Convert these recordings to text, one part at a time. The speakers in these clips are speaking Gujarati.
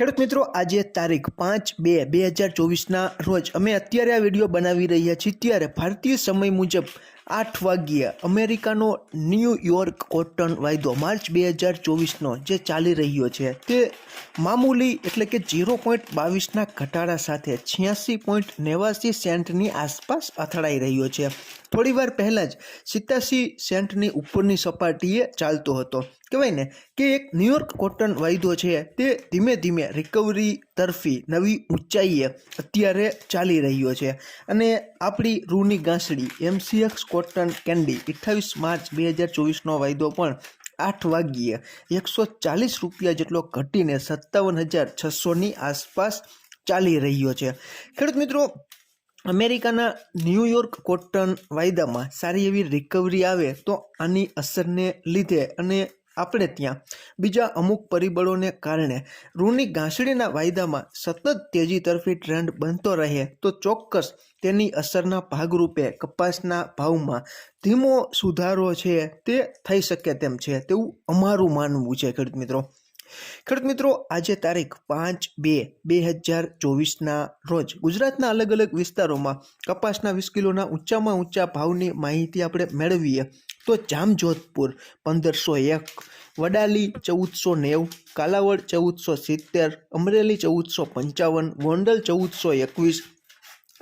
ખેડૂત મિત્રો, આજે તારીખ પાંચ બે બે હજાર ચોવીસના રોજ અમે અત્યારે આ વીડિયો બનાવી રહ્યા છીએ. ત્યારે ભારતીય સમય મુજબ આઠ વાગ્યે અમેરિકાનો ન્યૂયોર્ક કોટન વાયદો માર્ચ બે હજાર ચોવીસનો જે ચાલી રહ્યો છે, તે મામૂલી એટલે કે ઝીરો પોઈન્ટ બાવીસના ઘટાડા સાથે છ્યાસી પોઈન્ટ નેવાસી સેન્ટની આસપાસ અથડાઈ રહ્યો છે. થોડીવાર પહેલાં જ સિત્યાસી સેન્ટની ઉપરની સપાટીએ ચાલતો હતો. કહેવાય ને કે એક ન્યુયોર્ક કોટન વાયદો છે તે ધીમે ધીમે રિકવરી તરફી નવી ઊંચાઈએ અત્યારે ચાલી રહ્યો છે. અને આપણી રૂની ગાંસડી એમસીએક્સ કોટન કેન્ડી અઠ્ઠાવીસ માર્ચ બે હજાર ચોવીસનો વાયદો પણ આઠ વાગ્યે એકસો ચાલીસ રૂપિયા જેટલો ઘટીને સત્તાવન હજાર છસોની આસપાસ ચાલી રહ્યો છે. ખેડૂત મિત્રો, અમેરિકાના ન્યૂયોર્ક કોટન વાયદામાં સારી એવી રિકવરી આવે તો આની અસરને લીધે અને આપણે ત્યાં બીજા અમુક પરિબળોને કારણે રૂની ઘાસડીના વાયદામાં સતત તેજી તરફી ટ્રેન્ડ બનતો રહે તો ચોક્કસ તેની અસરના ભાગરૂપે કપાસના ભાવમાં ધીમો સુધારો છે તે થઈ શકે તેમ છે તેવું અમારું માનવું છે, ખેડૂત મિત્રો. ખેડૂત મિત્રો, આજે તારીખ પાંચ બે બે હજાર ચોવીસના રોજ ગુજરાતના અલગ અલગ વિસ્તારોમાં કપાસના વીસ કિલોના ઊંચામાં ઊંચા ભાવની માહિતી આપણે મેળવીએ તો જામજોધપુર પંદરસો એક, વડાલી ચૌદસો નેવું, કાલાવડ ચૌદસો સિત્તેર, અમરેલી ચૌદસો પંચાવન, ગોંડલ ચૌદસો એકવીસ,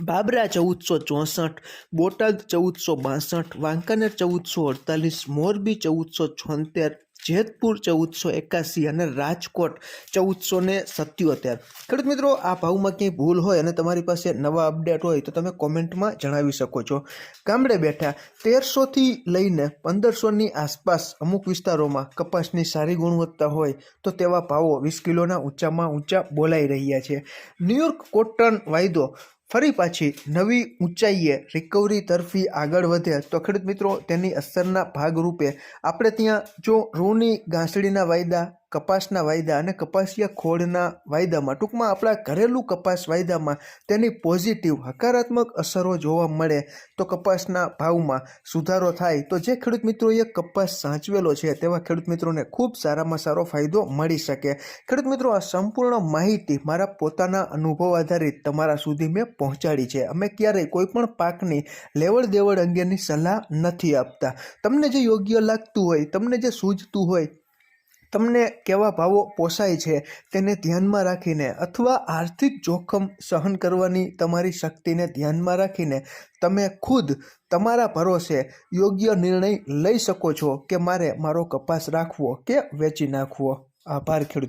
બાબરા ચૌદસો ચોસઠ, બોટાદ ચૌદસો બાસઠ, વાંકાનેર ચૌદસો અડતાલીસ, મોરબી ચૌદસો છોતેર જેતપુર ચૌદસો એકાસી અને રાજકોટ ચૌદસો ને સત્યોતેર ખેડૂત મિત્રો, આ ભાવમાં ક્યાંય ભૂલ હોય અને તમારી પાસે નવા અપડેટ હોય તો તમે કોમેન્ટમાં જણાવી શકો છો. ગામડે બેઠા તેરસોથી લઈને પંદરસોની આસપાસ અમુક વિસ્તારોમાં કપાસની સારી ગુણવત્તા હોય તો તેવા ભાવો વીસ કિલોના ઊંચામાં ઊંચા બોલાઈ રહ્યા છે. ન્યુયોર્ક કોટન વાયદો ફરી પાછી નવી ઊંચાઈએ રિકવરી તરફી આગળ વધે. તો ખેડૂત મિત્રો, તેની અસરના ભાગરૂપે આપણે ત્યાં જો રૂની ઘાસડીના વાયદા કપાસના વાયદા અને કપાસિયા ખોળના વાયદામાં. ટૂંકમાં આપણા ઘરેલું કપાસ વાયદામાં તેની પોઝિટિવ હકારાત્મક અસરો જોવા મળે તો કપાસના ભાવમાં સુધારો થાય. તો જે ખેડૂત મિત્રોએ કપાસ સાચવેલો છે તેવા ખેડૂત મિત્રોને ખૂબ સારામાં સારો ફાયદો મળી શકે. ખેડૂત મિત્રો, આ સંપૂર્ણ માહિતી મારા પોતાના અનુભવ આધારિત તમારા સુધી મેં પહોંચાડી છે. અમે ક્યારેય કોઈપણ પાકની લેવડ દેવડ અંગેની સલાહ નથી આપતા. તમને જે યોગ્ય લાગતું હોય, તમને જે સૂઝતું હોય તમને કેવા ભાવો પોસાય છે તેને ધ્યાનમાં રાખીને અથવા આર્થિક જોખમ સહન કરવાની તમારી શક્તિને ધ્યાનમાં રાખીને તમે ખુદ તમારા ભરોસે યોગ્ય નિર્ણય લઈ શકો છો કે મારે મારો કપાસ રાખવો કે વેચી નાખવો? આભાર ખેડૂત